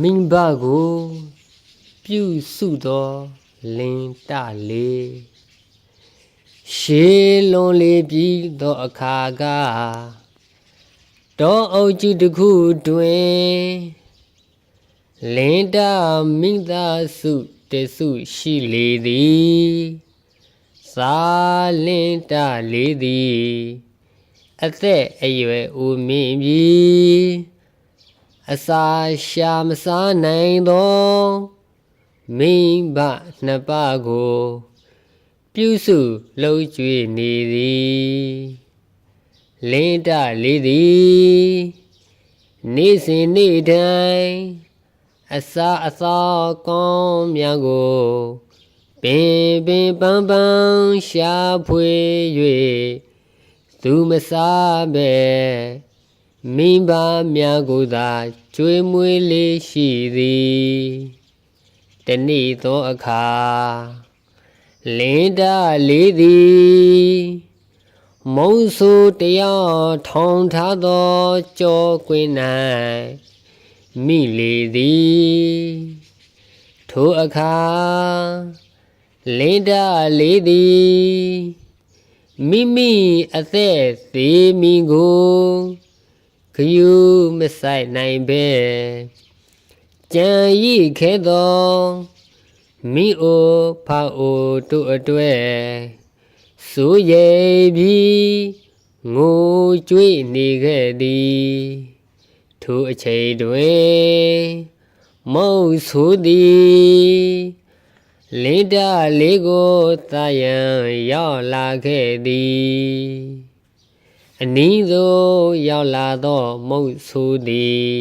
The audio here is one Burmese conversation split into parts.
မိန်ဘကိုပြုစုသောလင်တလေးရှေးလွန်လေးပြီးသောအခါကတောအုပ်ကြီးတစ်ခုတွင်လင်တမိသားစုတစုရှိလေသည်စာလင်တလေးသည်အသက်အရွယ်ဦးမင်းပြီ အစာရှာမစားနိုင်သောမိဘနှစ်ပါးကို ပြုစုလှုပ်ကြွေနေသည်လင်းတလေးသည်နေ့စဉ်နေ့တိုင်းအစာအသောကောင်းများကိုပင်ပင်ပန်းပန်းရှာဖွေ၍သူမစားပဲ မိဘများကိုသာကျွေးမွေးလေးရှိသည်တနေ့သောအခါလင်းတလေးသည်မုံဆူတရားထောင်ထားသောကြောကွင်း၌မိလေသည်ထိုအခါလင်းတလေးသည်မိမိအသက်သေးမိကို ခယူမဆိုင်နိုင်ပဲကြံရိခဲသောမိအိုဖာအိုတို့အတွေ့စိုးရိမ်ပြီးငိုကြွေးနေခဲ့သည်ထိုအချိန်တွင်မုတ်ဆိုးသည်လင်းတလေးကိုသာယံရောက်လာခဲ့သည် အနည်းဆုံးရောက်လာသောမုတ်ဆိုးသည်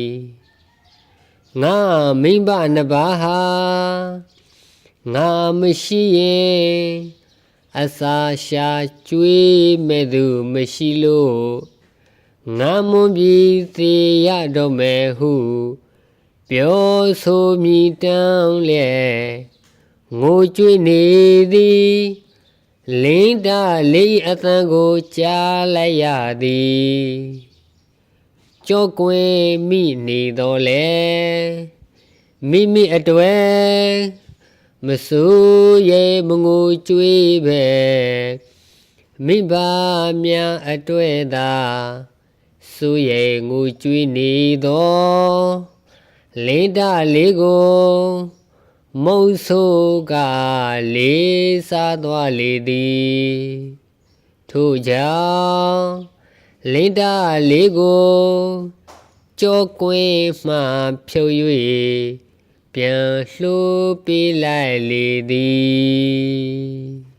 ငါမိမ့်ပနှစ်ပါးဟာငါမရှိရင်အစာရှာကျွေးမဲ့သူမရှိလို့ငါမွန်ပြီးသေးရတော့မယ်ဟုပြောဆိုမိတောင်းလေငိုကြွေးနေသည် လင်းတလေးအသံကိုကြားလိုက်ရသည်ကြောကွယ်မိနေတော့လေမိမိအတွေ့မဆူရဲမငိုကြွေးပဲမိဘများအတွေ့သာဆူရဲငိုကြွေးနေသောလင်းတလေးကို မုံဆိုးကလေးစားသွားလေသည်ထို့ကြောင့်လင်းတလေးကိုကြောကွင်းမှဖြုတ်၍ပြန်လှိုးပေးလိုက်လေသည်